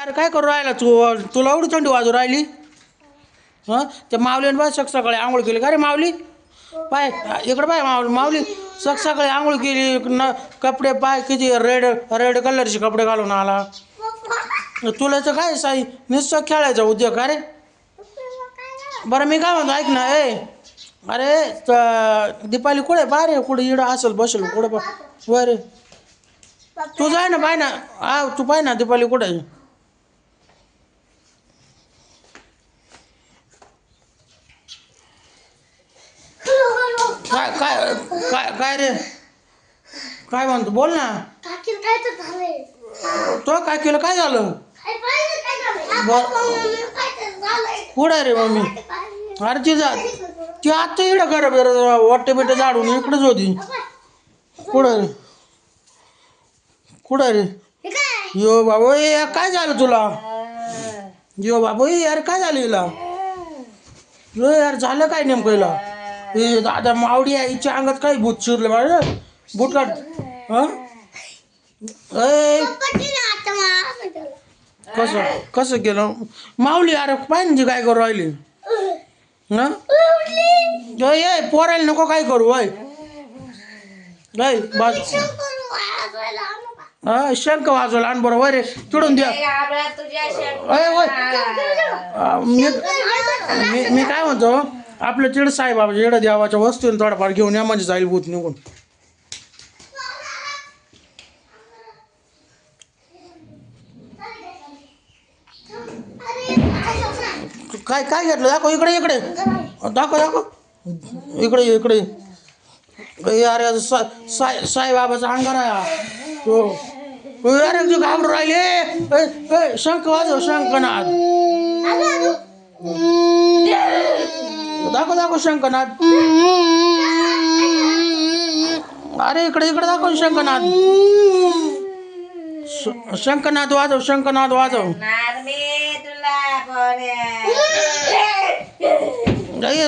अरे काय करू राहिला तू? तुला एवढी थंडी वाजू राहिली? हां? ते माऊलीने बाय सक सकाळी आंघोळ केली. का रे माऊली? पाय इकडं पाय माऊली माऊली. सक सकाळी आंघोळ केली न कपडे पाय किती रेड रेड कलरचे कपडे घालून आला. तुला तर काय साई नुसतं खेळायचा उद्योग का रे? बरं मी काय म्हणतो ऐक ना ए. अरे दीपाली कुठे? पाय रे कुठे इडं असेल बसेल कुठं पा रे तू जाय ना पाय ना. हा तू पाय ना दीपाली कुठे आहे? काय काय काय काय रे? काय म्हणतो? बोल ना. काकीला काय तर झालंय. तो काय केलं काय झालं? काय पाहिजे काय झालंय? बर- मम्मी काय तर झालंय. कुठं आहे रे मम्मी? काय अरे ती जा. ती आत्ता इकडं घर बेर वाटे बिटे झाडून इकडेच होती कुठं रे कुठं रे? हे काय? यो बाबा ए काय झालं तुला? यो बाबा ए यार काय झालं हिला? यो यार झालं काय नेमकं हिला? ए दादा मावडी आहे हिच्या अंगात काय भूत शिरले माझ्या भूत काढ. हं? ए. ना म्हटलं. कसं? कसं केलं? माऊली अरे पाहिजे काय करू राहिली? ना ये पोरायला नको काय करू वय? हा शंख वाजवला. आणि बरोबर रे चिडून द्या. अय वय. मी मी काय म्हणतो? आपलं चिड साईबाबाच्या इकडं देवाच्या वस्तू थोडाफार घेऊन या म्हणजे जाईल भूत निघून. काय काय घेतलं? दाखव इकडे इकडे. दाखव दाखव. इकडे इकडे. अरे सा साई साईबाबाचा अंगार. आहे हो, अरे तू घाबरू राहिले. शंख वाजव शंखनाथ दाखव दाखव शंखनाथ अरे इकडे इकडे दाखव शंखनाथ श- शंखनाथ वाजव शंखनाथ वाजव.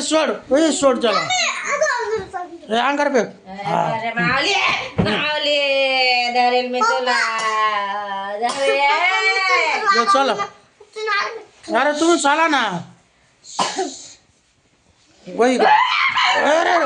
सोड सोड चला ए अंगार. ये, चला. अरे तुम्ही चाला ना. वही अरे